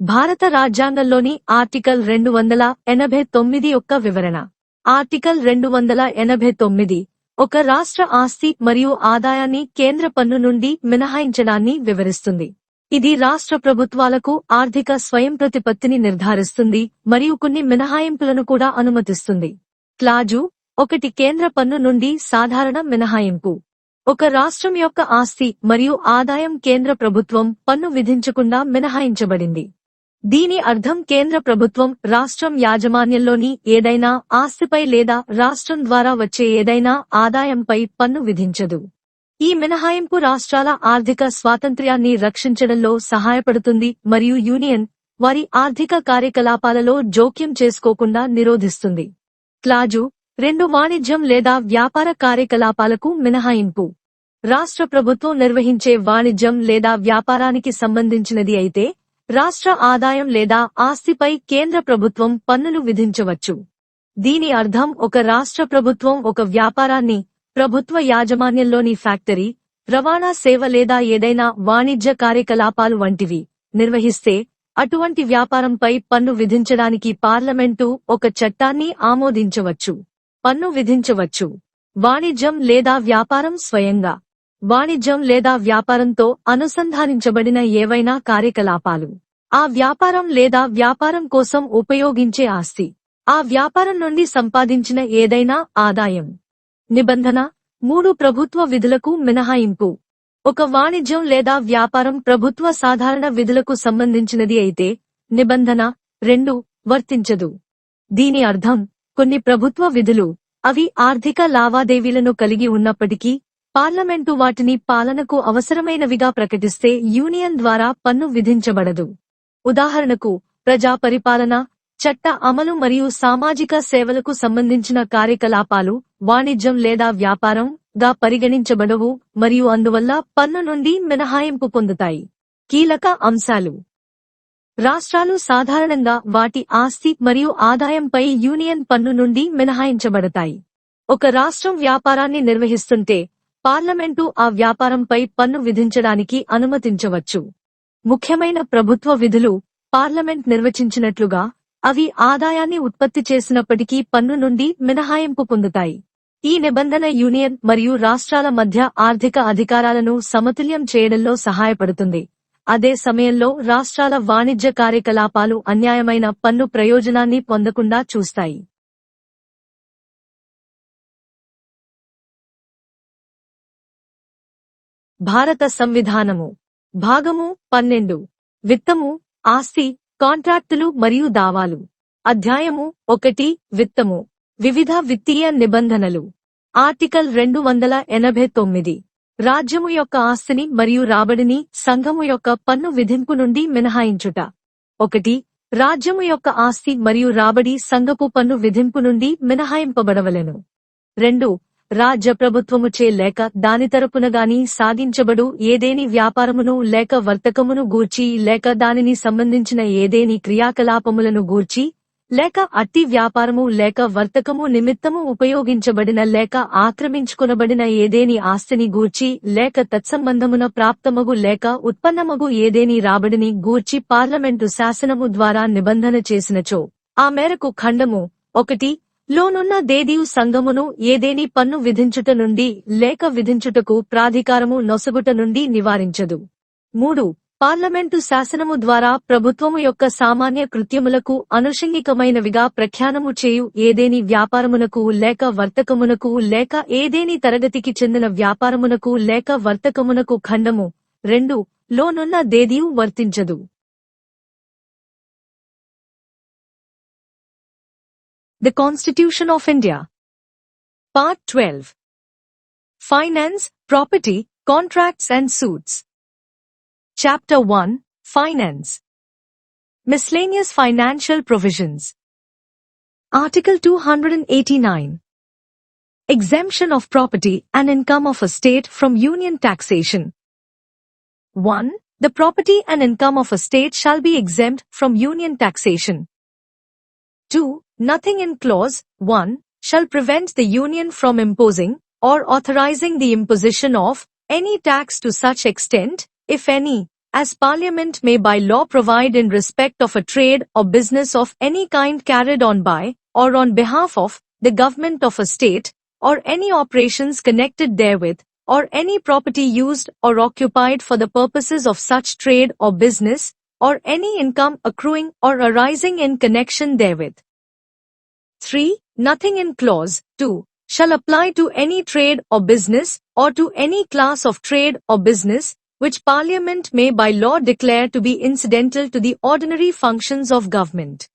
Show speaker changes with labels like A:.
A: భారత రాజ్యాంగంలోని ఆర్టికల్ రెండు వందల ఎనభై తొమ్మిది యొక్క వివరణ. ఆర్టికల్ రెండు వందల ఎనభై తొమ్మిది ఒక రాష్ట్ర ఆస్తి మరియు ఆదాయాన్ని కేంద్ర పన్ను నుండి మినహాయించడాన్ని వివరిస్తుంది. ఇది రాష్ట్ర ప్రభుత్వాలకు ఆర్థిక స్వయం ప్రతిపత్తిని నిర్ధారిస్తుంది మరియు కొన్ని మినహాయింపులను కూడా అనుమతిస్తుంది. క్లాజు ఒకటి కేంద్ర పన్ను నుండి సాధారణ మినహాయింపు. ఒక రాష్ట్రం యొక్క ఆస్తి మరియు ఆదాయం కేంద్ర ప్రభుత్వం పన్ను విధించకుండా మినహాయించబడింది. దీని అర్థం కేంద్ర ప్రభుత్వం రాష్ట్రం యాజమాన్యంలోని ఏదైనా ఆస్తిపై లేదా రాష్ట్రం ద్వారా వచ్చే ఏదైనా ఆదాయంపై పన్ను విధించదు. ఈ మినహాయింపు రాష్ట్రాల ఆర్థిక స్వాతంత్ర్యాన్ని రక్షించడంలో సహాయపడుతుంది మరియు యూనియన్ వారి ఆర్థిక కార్యకలాపాలలో జోక్యం చేసుకోకుండా నిరోధిస్తుంది. క్లాజు రెండు వాణిజ్యం లేదా వ్యాపార కార్యకలాపాలకు మినహాయింపు. రాష్ట్ర ప్రభుత్వం నిర్వహించే వాణిజ్యం లేదా వ్యాపారానికి సంబంధించినది అయితే రాష్ట్ర ఆదాయం లేదా ఆస్తిపై కేంద్ర ప్రభుత్వం పన్నులు విధించవచ్చు. దీని అర్థం ఒక రాష్ట్ర ప్రభుత్వం ఒక వ్యాపారాన్ని ప్రభుత్వ యాజమాన్యంలోని ఫ్యాక్టరీ రవాణా సేవ లేదా ఏదైనా వాణిజ్య కార్యకలాపాలు వంటివి నిర్వహిస్తే అటువంటి వ్యాపారంపై పన్ను విధించడానికి పార్లమెంటు ఒక చట్టాన్ని ఆమోదించవచ్చు. పన్ను విధించవచ్చు. వాణిజ్యం లేదా వ్యాపారం స్వయంగా. వాణిజ్యం లేదా వ్యాపారంతో అనుసంధానించబడిన ఏవైనా కార్యకలాపాలు. ఆ వ్యాపారం లేదా వ్యాపారం కోసం ఉపయోగించే ఆస్తి. ఆ వ్యాపారం నుండి సంపాదించిన ఏదైనా ఆదాయం. నిబంధన మూడు ప్రభుత్వ విధులకు మినహాయింపు. ఒక వాణిజ్యం లేదా వ్యాపారం ప్రభుత్వ సాధారణ విధులకు సంబంధించినది అయితే నిబంధన రెండు వర్తించదు. దీని అర్థం కొన్ని ప్రభుత్వ విధులు అవి ఆర్థిక లావాదేవీలను కలిగి ఉన్నప్పటికీ పార్లమెంటు వాటిని పాలనకు అవసరమైనవిగా ప్రకటిస్తే యూనియన్ ద్వారా పన్ను విధించబడదు. ఉదాహరణకు ప్రజా పరిపాలన చట్ట అమలు మరియు సామాజిక సేవలకు సంబంధించిన కార్యకలాపాలు వాణిజ్యం లేదా వ్యాపారం గా పరిగణించబడవు మరియు అందువల్ల పన్ను నుండి మినహాయింపు పొందుతాయి. కీలక అంశాలు. రాష్ట్రాలు సాధారణంగా వాటి ఆస్తి మరియు ఆదాయంపై యూనియన్ పన్ను నుండి మినహాయించబడతాయి. ఒక రాష్ట్రం వ్యాపారాన్ని నిర్వహిస్తుంటే పార్లమెంటు ఆ వ్యాపారంపై పన్ను విధించడానికి అనుమతించవచ్చు. ముఖ్యమైన ప్రభుత్వ విధులు పార్లమెంట్ నిర్వచించినట్లుగా అవి ఆదాయాన్ని ఉత్పత్తి చేసినప్పటికీ పన్ను నుండి మినహాయింపు పొందుతాయి. ఈ నిబంధన యూనియన్ మరియు రాష్ట్రాల మధ్య ఆర్థిక అధికారాలను సమతుల్యం చేయడంలో సహాయపడుతుంది. అదే సమయంలో రాష్ట్రాల వాణిజ్య కార్యకలాపాలు అన్యాయమైన పన్ను ప్రయోజనాన్ని పొందకుండా చూస్తాయి. భారత సంవిధానము. భాగము పన్నెండు. విత్తము ఆస్తి కాంట్రాక్టులు మరియు దావాలు. అధ్యాయము ఒకటి. విత్తము. వివిధ విత్తీయ నిబంధనలు. ఆర్టికల్ రెండు వందల ఎనభై తొమ్మిది. రాజ్యము యొక్క ఆస్తిని మరియు రాబడిని సంఘము యొక్క పన్ను విధింపు నుండి మినహాయించుట. ఒకటి. రాజ్యము యొక్క ఆస్తి మరియు రాబడి సంఘపు పన్ను విధింపు నుండి మినహాయింపబడవలెను. రెండు. రాజ్య ప్రభుత్వముచే లేక దాని తరపున గాని సాధించబడు ఏదేని వ్యాపారమును లేక వర్తకమును గూర్చి లేక దానిని సంబంధించిన ఏదేని క్రియాకలాపములను గూర్చి లేక అట్టి వ్యాపారము లేక వర్తకము నిమిత్తము ఉపయోగించబడిన లేక ఆక్రమించుకొనబడిన ఏదేని ఆస్తిని గూర్చి లేక తత్సంబంధమున ప్రాప్తమగు లేక ఉత్పన్నమగు ఏదేని రాబడిని గూర్చి పార్లమెంటు శాసనము ద్వారా నిబంధన చేసినచో. ఆ మేరకు ఖండము ఒకటి లోనున్న దేదీయు సంఘమును ఏదేని పన్ను విధించుట నుండి లేక విధించుటకు ప్రాధికారము నొసగుట నుండి నివారించదు. మూడు పార్లమెంటు శాసనము ద్వారా ప్రభుత్వము యొక్క సామాన్య కృత్యములకు అనుషంగికమైనవిగా ప్రఖ్యానము చేయు ఏదేని వ్యాపారమునకు లేక వర్తకమునకు లేక ఏదేని తరగతికి చెందిన వ్యాపారమునకు లేక వర్తకమునకు ఖండము. రెండు లోనున్న దేదీయు వర్తించదు. The Constitution of India. Part 12. Finance, Property, Contracts and Suits. Chapter 1. Finance. Miscellaneous Financial Provisions. Article 289. Exemption of property and income of a state from union taxation. 1. The property and income of a state shall be exempt from union taxation. 2. Nothing in clause 1 shall prevent the union from imposing or authorizing the imposition of any tax to such extent, if any, as Parliament may by law provide in respect of a trade or business of any kind carried on by, or on behalf of, the government of a state, or any operations connected therewith, or any property used or occupied for the purposes of such trade or business, or any income accruing or arising in connection therewith. 3. Nothing in clause 2 shall apply to any trade or business or to any class of trade or business which Parliament may by law declare to be incidental to the ordinary functions of government.